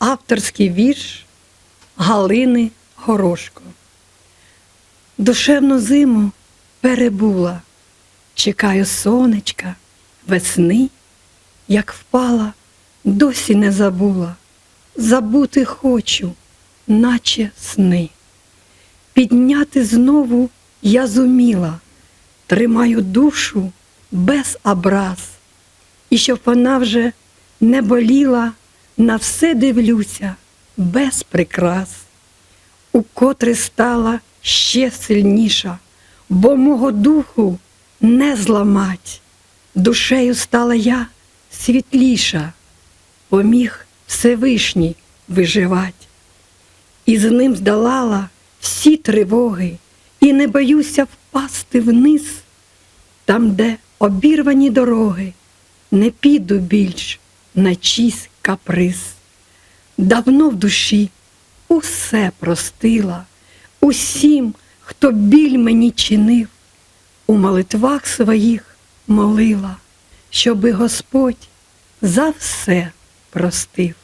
авторський вірш Галини Горошко. Душевну зиму перебула, чекаю сонечка, весни, як впала, досі не забула, забути хочу, наче сни. Підняти знову я зуміла, тримаю душу без образ, і щоб вона вже не боліла, на все дивлюся без прикрас, укотре стала ще сильніша, бо мого духу не зламать. Душею стала я світліша, поміг Всевишній виживать. І з ним здолала всі тривоги, і не боюся впасти вниз, там, де обірвані дороги, не піду більш на чийсь каприз. Давно в душі усе простила, усім, хто біль мені чинив, у молитвах своїх молила, щоби Господь за все простив.